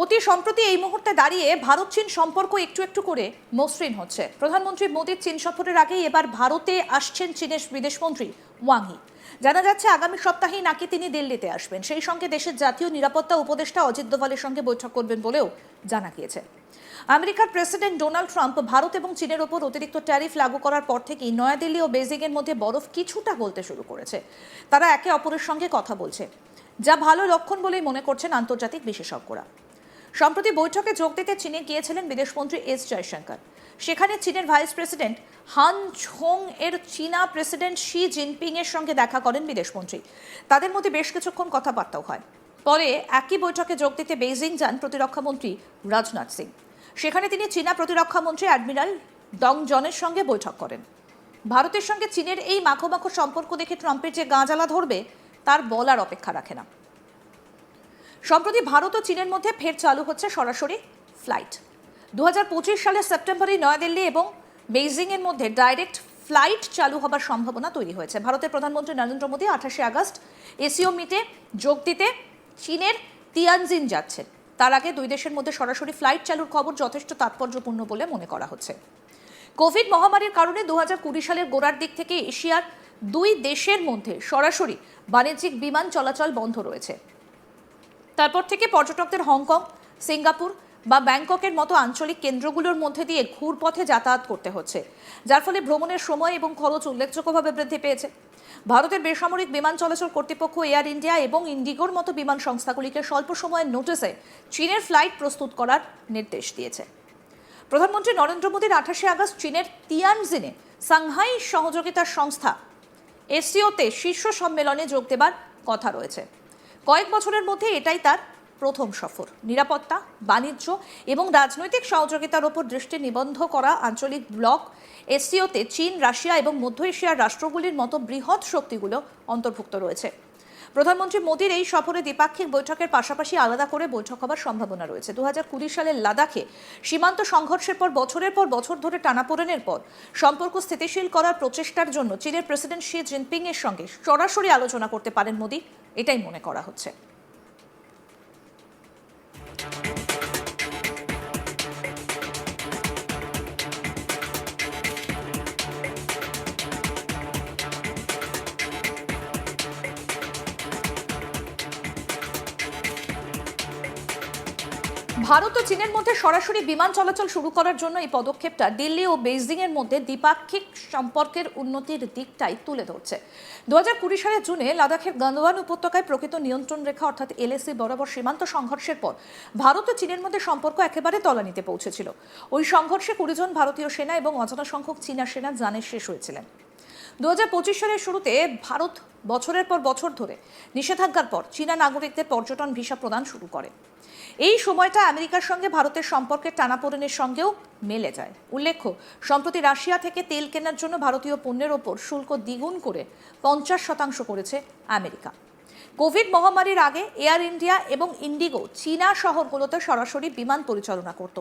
অতি সম্প্রতি এই মুহূর্তে দাঁড়িয়ে ভারত চীন সম্পর্ক একটু একটু করে মসৃণ হচ্ছে। প্রধানমন্ত্রী মোদীর চীন সফরের আগেই এবার ভারতে আসছেন চীনের বিদেশমন্ত্রী ওয়াংহি জানা যাচ্ছে, আগামী সপ্তাহেই নাকি তিনি দিল্লিতে আসবেন। সেই সঙ্গে দেশের জাতীয় নিরাপত্তা উপদেষ্টা অজিত দোভালের সঙ্গে বৈঠক করবেন বলেও জানা গিয়েছে। আমেরিকার প্রেসিডেন্ট ডোনাল্ড ট্রাম্প ভারত এবং চীনের ওপর অতিরিক্ত ট্যারিফ লাগু করার পর থেকেই নয়াদিল্লি ও বেজিংয়ের মধ্যে বরফ কিছুটা গলতে শুরু করেছে। তারা একে অপরের সঙ্গে কথা বলছে। যা ভালো লক্ষণ বলেই মনে করছেন আন্তর্জাতিক বিশেষজ্ঞরা। সম্প্রতি বৈঠকে যোগ দিতে চীনে গিয়েছিলেন বিদেশমন্ত্রী এস জয়শঙ্কর। সেখানে চীনের ভাইস প্রেসিডেন্ট হান ঝোং এর চীনা প্রেসিডেন্ট শি জিনপিং এর সঙ্গে দেখা করেন বিদেশমন্ত্রী। তাদের মধ্যে বেশ কিছুক্ষণ কথাবার্তাও হয়। পরে একই বৈঠকে যোগ দিতে বেইজিং যান প্রতিরক্ষামন্ত্রী রাজনাথ সিং। সেখানে তিনি চীনা প্রতিরক্ষামন্ত্রী অ্যাডমিরাল ডং জনের সঙ্গে বৈঠক করেন। ভারতের সঙ্গে চীনের এই মাখো মাখো সম্পর্ক দেখে ট্রাম্পের যে গাঁজালা ধরবে, তার বলার অপেক্ষা রাখে না। সম্প্রতি ভারত ও চীনের মধ্যে ফের চালু হচ্ছে সরাসরি ফ্লাইট। দু হাজার পঁচিশ সালের সেপ্টেম্বরে নয়াদিল্লি এবং বেইজিংয়ের মধ্যে ডাইরেক্ট ফ্লাইট চালু হবার সম্ভাবনা তৈরি হয়েছে। ভারতের প্রধানমন্ত্রী নরেন্দ্র মোদী আঠাশে আগস্ট এসিও মিটে যোগ দিতে চীনের তিয়ানজিন যাচ্ছেন। তার আগে দুই দেশের মধ্যে সরাসরি ফ্লাইট চালুর খবর যথেষ্ট তাৎপর্যপূর্ণ বলে মনে করা হচ্ছে। কোভিড মহামারীর কারণে দু হাজার কুড়ি সালের গোড়ার দিক থেকে এশিয়ার দুই দেশের মধ্যে সরাসরি বাণিজ্যিক বিমান চলাচল বন্ধ রয়েছে। তারপর থেকে পর্যটকদের হংকং, সিঙ্গাপুর বা ব্যাংককের মতো আঞ্চলিক কেন্দ্রগুলোর মধ্যে দিয়ে ঘুরপথে যাতায়াত করতে হচ্ছে, যার ফলে ভ্রমণের সময় এবং খরচ উল্লেখযোগ্যভাবে বৃদ্ধি পেয়েছে। ভারতের বেসামরিক বিমান চলাচল কর্তৃপক্ষ, এয়ার ইন্ডিয়া এবং ইন্ডিগোর মতো বিমান সংস্থাগুলিকে স্বল্প সময়ের নোটিসে চীনের ফ্লাইট প্রস্তুত করার নির্দেশ দিয়েছে। প্রধানমন্ত্রী নরেন্দ্র মোদীর আঠাশে আগস্ট চীনের তিয়ানজিনে সাংহাই সহযোগিতার সংস্থা এসিওতে শীর্ষ সম্মেলনে যোগ দেবার কথা রয়েছে। কয়েক বছরের মধ্যে এটাই তার প্রথম সফর। নিরাপত্তা, বাণিজ্য এবং রাজনৈতিক সহযোগিতার ওপর দৃষ্টি নিবন্ধ করা আঞ্চলিক ব্লক এসিওতে চীন, রাশিয়া এবং মধ্য এশিয়ার রাষ্ট্রগুলির মতো বৃহৎ শক্তিগুলো অন্তর্ভুক্ত রয়েছে। প্রধানমন্ত্রী মোদীর এই সফরে দ্বিপাক্ষিক বৈঠকের পাশাপাশি আলাদা করে বৈঠক হবার সম্ভাবনা রয়েছে। দু হাজার কুড়ি সালের লাদাখে সীমান্ত সংঘর্ষের পর বছরের পর বছর ধরে টানাপোড়েনের পর সম্পর্ক স্থিতিশীল করার প্রচেষ্টার জন্য চীনের প্রেসিডেন্ট শি জিনপিং এর সঙ্গে সরাসরি আলোচনা করতে পারেন মোদী। এটাই মনে করা হচ্ছে। ভারত ও চীনের মধ্যে সরাসরি বিমান চলাচল শুরু করার জন্য এই পদক্ষেপটা দিল্লি ও বেইজিং এর মধ্যে দ্বিপাক্ষিক সম্পর্কের উন্নতির দিকটাই তুলে ধরছে। দু হাজার কুড়ি সালের জুনে লাদাখের গন্দওয়ান উপত্যকায় প্রকৃত নিয়ন্ত্রণ রেখা অর্থাৎ এলএসি বরাবর সীমান্ত সংঘর্ষের পর ভারত ও চীনের মধ্যে সম্পর্ক একেবারে তলানিতে পৌঁছেছিল। ওই সংঘর্ষে কুড়িজন ভারতীয় সেনা এবং অজানা সংখ্যক চীনা সেনা জানের শেষ হয়েছিলেন। দু হাজার পঁচিশ সালের শুরুতে ভারত বছরের পর বছর ধরে নিষেধাজ্ঞার পর চীনা নাগরিকদের পর্যটন ভিসা প্রদান শুরু করে। এই সময়টা আমেরিকার সঙ্গে ভারতের সম্পর্কের টানাপোড়েনের সঙ্গেও মেলে যায়। উল্লেখ্য, সম্প্রতি রাশিয়া থেকে তেল কেনার জন্য ভারতীয় পণ্যের ওপর শুল্ক দ্বিগুণ করে পঞ্চাশ শতাংশ করেছে আমেরিকা। কোভিড মহামারীর আগে এয়ার ইন্ডিয়া এবং ইন্ডিগো চীনা শহরগুলোতে সরাসরি বিমান পরিচালনা করত।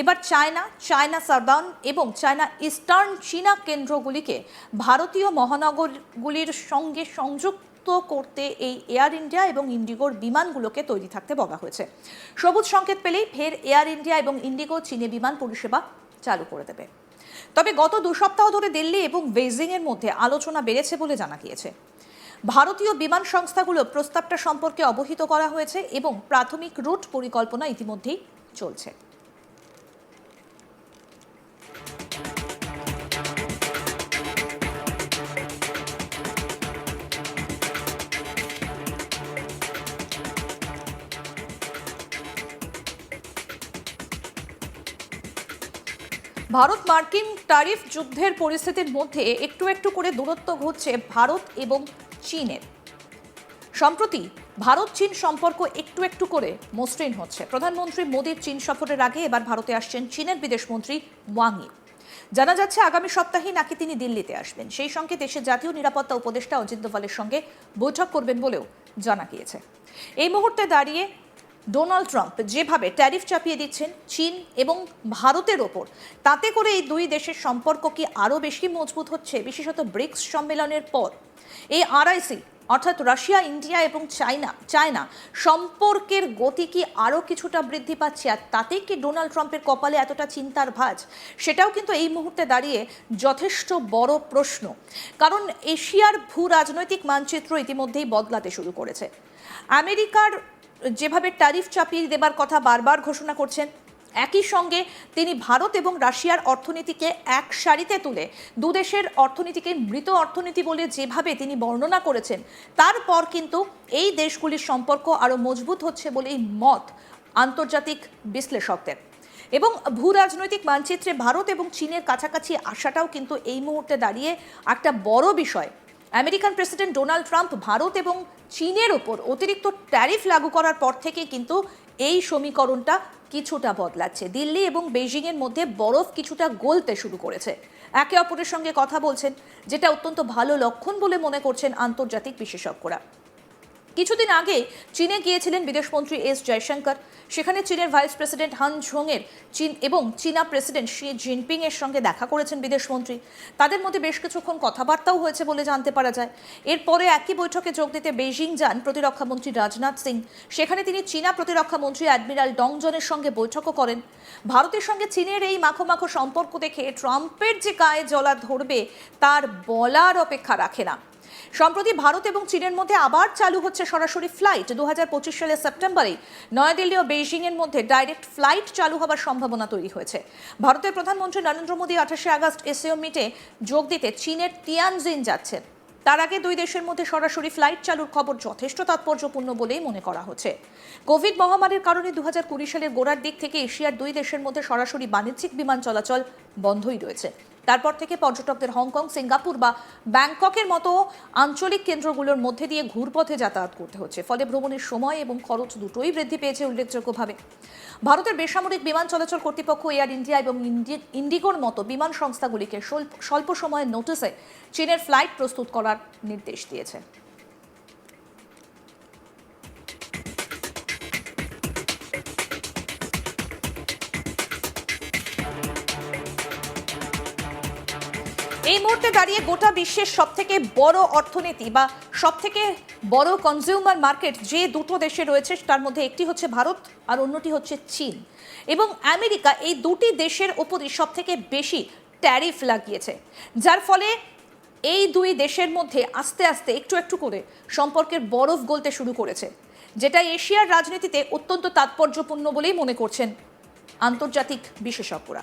এবার চায়না চায়না সাউদার্ন এবং চায়না ইস্টার্ন চীনা কেন্দ্রগুলিকে ভারতীয় মহানগরগুলির সঙ্গে সংযুক্ত করতে এই এয়ার ইন্ডিয়া এবং ইন্ডিগোর বিমানগুলোকে তৈরি থাকতে বলা হয়েছে। সবুজ সংকেত পেলেই ফের এয়ার ইন্ডিয়া এবং ইন্ডিগো চীনে বিমান পরিষেবা চালু করে দেবে। তবে গত দু সপ্তাহ ধরে দিল্লি এবং বেজিংয়ের মধ্যে আলোচনা বেড়েছে বলে জানা গিয়েছে। ভারতীয় বিমান সংস্থাগুলো প্রস্তাবটা সম্পর্কে অবহিত করা হয়েছে এবং প্রাথমিক রুট পরিকল্পনা ইতিমধ্যেই চলছে। ভারত মার্কিন ট্যারিফ যুদ্ধের পরিস্থিতির মধ্যে একটু একটু করে দূরত্ব ঘটছে ভারত এবং চীনের। সম্প্রতি ভারত চীন সম্পর্ক একটু একটু করে মসৃণ হচ্ছে। প্রধানমন্ত্রী মোদীর চীন সফরের আগে এবার ভারতে আসছেন চীনের বিদেশমন্ত্রী ওয়াংই জানা যাচ্ছে, আগামী সপ্তাহেই নাকি তিনি দিল্লিতে আসবেন। সেই সঙ্গে দেশের জাতীয় নিরাপত্তা উপদেষ্টা অজিত দোভালের সঙ্গে বৈঠক করবেন বলেও জানা গিয়েছে। এই মুহূর্তে দাঁড়িয়ে ডোনাল্ড ট্রাম্প যেভাবে ট্যারিফ চাপিয়ে দিচ্ছেন চীন এবং ভারতের ওপর, তাতে করে এই দুই দেশের সম্পর্ক কি আরও বেশি মজবুত হচ্ছে, বিশেষত ব্রিক্স সম্মেলনের পর? এই আরআইসি, অর্থাৎ রাশিয়া, ইন্ডিয়া এবং চায়না চায়না, সম্পর্কের গতি কি আরও কিছুটা বৃদ্ধি পাচ্ছে আর তাতেই কি ডোনাল্ড ট্রাম্পের কপালে এতটা চিন্তার ভাঁজ? সেটাও কিন্তু এই মুহূর্তে দাঁড়িয়ে যথেষ্ট বড় প্রশ্ন। কারণ এশিয়ার ভূ রাজনৈতিক মানচিত্র ইতিমধ্যেই বদলাতে শুরু করেছে। আমেরিকার যেভাবে ট্যারিফ চাপিয়ে দেবার কথা বারবার ঘোষণা করছেন, একই সঙ্গে তিনি ভারত এবং রাশিয়ার অর্থনীতিকে এক সারিতে তুলে দুদেশের অর্থনীতিকে মৃত অর্থনীতি বলে যেভাবে তিনি বর্ণনা করেছেন, তারপর কিন্তু এই দেশগুলির সম্পর্ক আরও মজবুত হচ্ছে বলেই মত আন্তর্জাতিক বিশ্লেষকদের। এবং ভূ রাজনৈতিক মানচিত্রে ভারত এবং চীনের কাছাকাছি আসাটাও কিন্তু এই মুহূর্তে দাঁড়িয়ে একটা বড় বিষয়। American president Donald Trump Bharat এবং চীনের ওপর অতিরিক্ত ট্যারিফ লাগু করার পর থেকে কিন্তু এই সমীকরণটা কিছুটা বদলাচ্ছে। দিল্লি এবং বেজিংয়ের মধ্যে বরফ কিছুটা গলতে শুরু করেছে। একে অপরের সঙ্গে কথা বলছেন, যেটা অত্যন্ত ভালো লক্ষণ বলে মনে করছেন আন্তর্জাতিক বিশেষজ্ঞরা। কিছুদিন আগে চীনে গিয়েছিলেন বিদেশমন্ত্রী এস জয়শঙ্কর। সেখানে চীনের ভাইস প্রেসিডেন্ট হান ঝোংয়ের চীন এবং চীনা প্রেসিডেন্ট শি জিনপিং এর সঙ্গে দেখা করেছেন বিদেশমন্ত্রী। তাদের মধ্যে বেশ কিছুক্ষণ কথাবার্তাও হয়েছে বলে জানতে পারা যায়। এরপরে একই বৈঠকে যোগ দিতে বেইজিং যান প্রতিরক্ষামন্ত্রী রাজনাথ সিং। সেখানে তিনি চীনা প্রতিরক্ষামন্ত্রী অ্যাডমিরাল ডংজনের সঙ্গে বৈঠকও করেন। ভারতের সঙ্গে চীনের এই মাখো মাখো সম্পর্ক দেখে ট্রাম্পের যে গায়ে জলা ধরবে, তার বলার অপেক্ষা রাখে না। সম্প্রতি ভারত এবং চীনের মধ্যে আবার চালু হচ্ছে সরাসরি ফ্লাইট। দুহাজার পঁচিশ সালের সেপ্টেম্বরে নয়াদিল্লি ও বেইজিংয়ের মধ্যে ডাইরেক্ট ফ্লাইট চালু হবার সম্ভাবনা তৈরি হয়েছে। ভারতের প্রধানমন্ত্রী নরেন্দ্র মোদী আঠাশে আগস্ট এসিও মিটে যোগ দিতে চীনের তিয়ানজিন যাচ্ছেন। তার আগে দুই দেশের মধ্যে সরাসরি ফ্লাইট চালুর খবর যথেষ্ট তাৎপর্যপূর্ণ বলেই মনে করা হচ্ছে। কোভিড মহামারীর কারণে দুই হাজার কুড়ি সালের গোড়ার দিক থেকে এশিয়ার দুই দেশের মধ্যে সরাসরি বাণিজ্যিক বিমান চলাচল বন্ধই রয়েছে। তারপর থেকে পর্যটকদের হংকং, সিঙ্গাপুর বা ব্যাংককের মতো আঞ্চলিক কেন্দ্রগুলোর মধ্যে দিয়ে ঘুরপথে যাতায়াত করতে হচ্ছে। ফলে ভ্রমণের সময় এবং খরচ দুটোই বৃদ্ধি পেয়েছে উল্লেখযোগ্যভাবে। ভারতের বেসামরিক বিমান চলাচল কর্তৃপক্ষ, এয়ার ইন্ডিয়া এবং ইন্ডি- ইন্ডিগোর মতো বিমান সংস্থাগুলিকে স্বল্প সময়ের নোটিসে চীনের ফ্লাইট প্রস্তুত করার নির্দেশ দিয়েছে। এই মুহূর্তে দাঁড়িয়ে গোটা বিশ্বের সব থেকে বড় অর্থনীতি বা সব থেকে বড় কনজিউমার মার্কেট যে দুটো দেশে রয়েছে, তার মধ্যে একটি হচ্ছে ভারত আর অন্যটি হচ্ছে চীন। এবং আমেরিকা এই দুটি দেশের ওপরই সব থেকে বেশি ট্যারিফ লাগিয়েছে। যার ফলে এই দুই দেশের মধ্যে আস্তে আস্তে একটু একটু করে সম্পর্কের বরফ গলতে শুরু করেছে, যেটা এশিয়ার রাজনীতিতে অত্যন্ত তাৎপর্যপূর্ণ বলেই মনে করছেন আন্তর্জাতিক বিশেষজ্ঞরা।